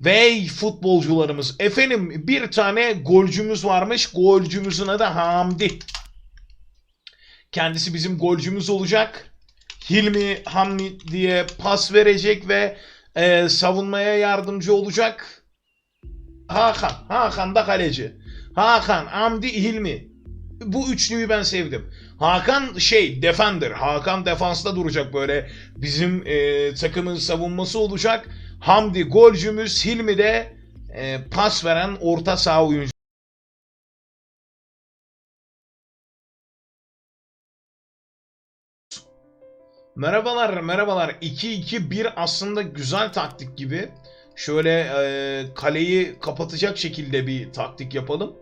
Ve futbolcularımız. Efendim bir tane golcümüz varmış. Golcümüzün adı Hamdi. Kendisi bizim golcümüz olacak. Hilmi Hamdi diye pas verecek ve e, savunmaya yardımcı olacak. Hakan. Hakan da kaleci. Hakan, Hamdi, Hilmi. Bu üçlüyü ben sevdim. Hakan şey defender. Hakan defansta duracak böyle. Bizim e, takımın savunması olacak. Hamdi golcümüz. Hilmi de e, pas veren orta saha oyuncu. Merhabalar, merhabalar. 2-2-1 aslında güzel taktik gibi. Şöyle e, kaleyi kapatacak şekilde bir taktik yapalım.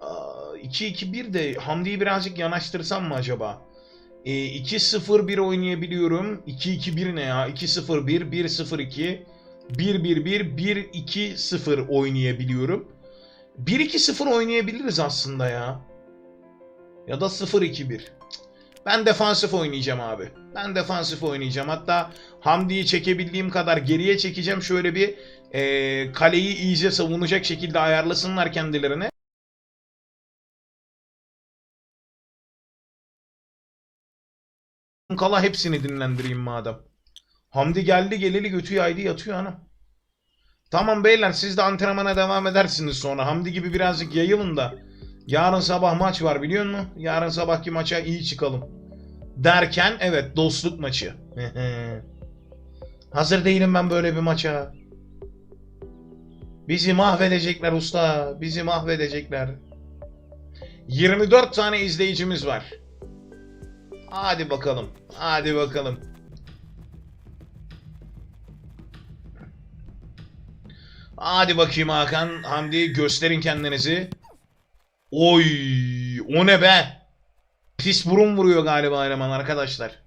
Aa, 2-2-1 de Hamdi'yi birazcık yanaştırsam mı acaba? E, 2-0-1 oynayabiliyorum. 2-2-1 ne ya? 2-0-1, 1-0-2, 1-1-1, 1-2-0 oynayabiliyorum. 1-2-0 oynayabiliriz aslında ya. Ya da 0-2-1. Ben defansif oynayacağım abi. Ben defansif oynayacağım. Hatta Hamdi'yi çekebildiğim kadar geriye çekeceğim. Şöyle bir e, kaleyi iyice savunacak şekilde ayarlasınlar kendilerine. Kala hepsini dinlendireyim madem. Hamdi geldi geleli götü yaydı yatıyor anam. Tamam beyler siz de antrenmana devam edersiniz sonra. Hamdi gibi birazcık yayılın da. Yarın sabah maç var biliyor musun? Yarın sabahki maça iyi çıkalım. Derken evet dostluk maçı. Hazır değilim ben böyle bir maça. Bizi mahvedecekler usta. Bizi mahvedecekler. 24 tane izleyicimiz var. Hadi bakalım. Hadi bakalım. Hadi bakayım Hakan. Hamdi gösterin kendinizi. Oy, o ne be? Pis burun vuruyor galiba eleman arkadaşlar.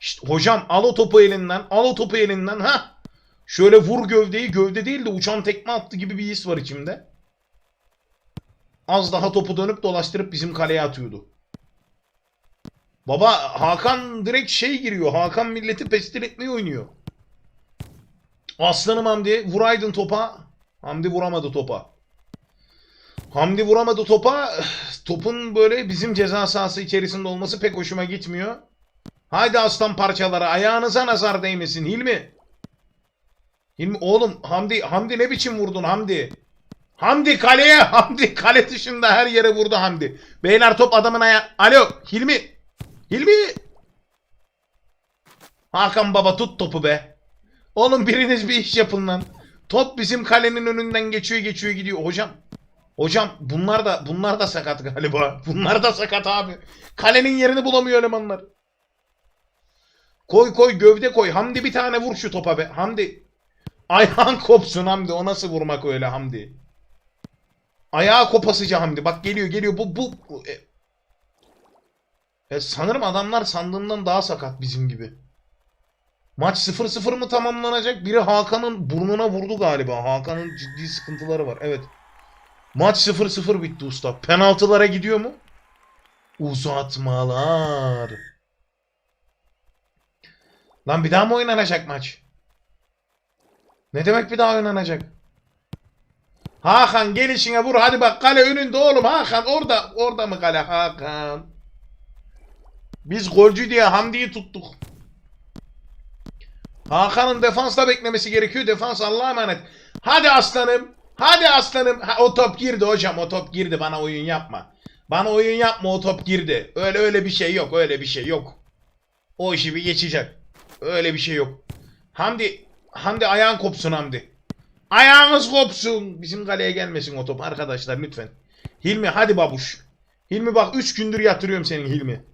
İşte hocam al o topu elinden, al o topu elinden ha. Şöyle vur gövdeyi, gövde değil de uçan tekme attı gibi bir his var içimde. Az daha topu dönüp dolaştırıp bizim kaleye atıyordu. Baba Hakan direkt şey giriyor. Hakan milleti pestil etmeyi oynuyor. Aslanım Hamdi vuraydın topa. Hamdi vuramadı topa. Hamdi vuramadı topa. Topun böyle bizim ceza sahası içerisinde olması pek hoşuma gitmiyor. Haydi aslan parçaları ayağınıza nazar değmesin Hilmi. Hilmi oğlum Hamdi Hamdi ne biçim vurdun Hamdi? Hamdi kaleye Hamdi kale dışında her yere vurdu Hamdi. Beyler top adamın aya. Alo Hilmi. Hilmi. Hakan baba tut topu be. Oğlum biriniz bir iş yapın lan. Top bizim kalenin önünden geçiyor geçiyor gidiyor hocam. Hocam bunlar da bunlar da sakat galiba. Bunlar da sakat abi. Kalenin yerini bulamıyor elemanlar. Koy koy gövde koy. Hamdi bir tane vur şu topa be. Hamdi. Ayağın kopsun Hamdi. O nasıl vurmak öyle Hamdi? Ayağı kopasıca Hamdi. Bak geliyor geliyor. Bu bu. bu- E, sanırım adamlar sandığımdan daha sakat bizim gibi. Maç 0-0 mı tamamlanacak? Biri Hakan'ın burnuna vurdu galiba. Hakan'ın ciddi sıkıntıları var. Evet. Maç 0-0 bitti usta. Penaltılara gidiyor mu? Uzatmalar. Lan bir daha mı oynanacak maç? Ne demek bir daha oynanacak? Hakan gel işine vur. Hadi bak kale önünde oğlum. Hakan orada. Orada mı kale Hakan? Biz golcü diye Hamdi'yi tuttuk. Hakan'ın defansta beklemesi gerekiyor. Defans Allah'a emanet. Hadi aslanım. Hadi aslanım. Ha, o top girdi hocam. O top girdi. Bana oyun yapma. Bana oyun yapma. O top girdi. Öyle öyle bir şey yok. Öyle bir şey yok. O işi bir geçecek. Öyle bir şey yok. Hamdi. Hamdi ayağın kopsun Hamdi. Ayağınız kopsun. Bizim kaleye gelmesin o top arkadaşlar lütfen. Hilmi hadi babuş. Hilmi bak 3 gündür yatırıyorum senin Hilmi.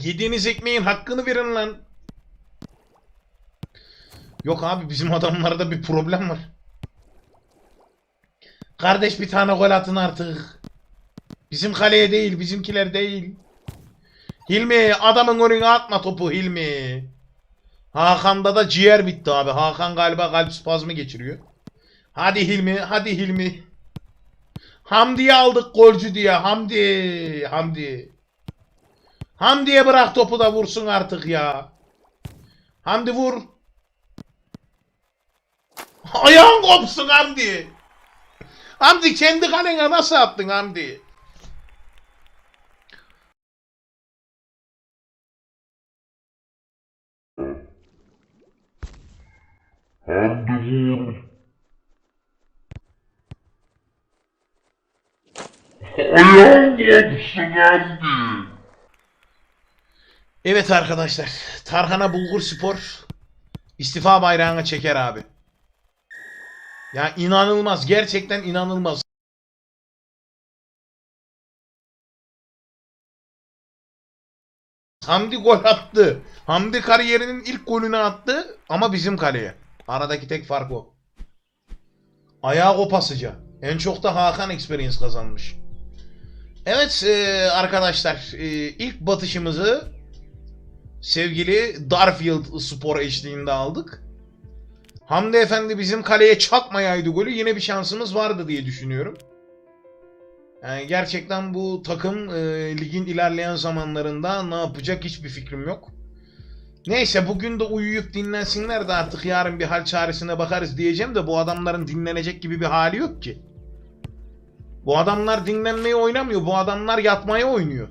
Yediğiniz ekmeğin hakkını verin lan. Yok abi bizim adamlarda bir problem var. Kardeş bir tane gol atın artık. Bizim kaleye değil, bizimkiler değil. Hilmi adamın önüne atma topu Hilmi. Hakan'da da ciğer bitti abi. Hakan galiba kalp spazmı geçiriyor. Hadi Hilmi, hadi Hilmi. Hamdi'yi aldık golcü diye. Hamdi, Hamdi. Hamdi'ye bırak topu da vursun artık ya. Hamdi vur. Ayağın kopsun Hamdi. Hamdi kendi kalene nasıl attın Hamdi? Hamdi vur. Ayağın kopsun Hamdi. Evet arkadaşlar. Tarhana Bulgur Spor istifa bayrağını çeker abi. Ya inanılmaz. Gerçekten inanılmaz. Hamdi gol attı. Hamdi kariyerinin ilk golünü attı ama bizim kaleye. Aradaki tek fark o. Ayağı kopasıca. En çok da Hakan experience kazanmış. Evet eee, arkadaşlar eee, ilk batışımızı sevgili Darfield spor eşliğinde aldık. Hamdi Efendi bizim kaleye çakmayaydı golü yine bir şansımız vardı diye düşünüyorum. Yani gerçekten bu takım e, ligin ilerleyen zamanlarında ne yapacak hiçbir fikrim yok. Neyse bugün de uyuyup dinlensinler de artık yarın bir hal çaresine bakarız diyeceğim de bu adamların dinlenecek gibi bir hali yok ki. Bu adamlar dinlenmeyi oynamıyor. Bu adamlar yatmaya oynuyor.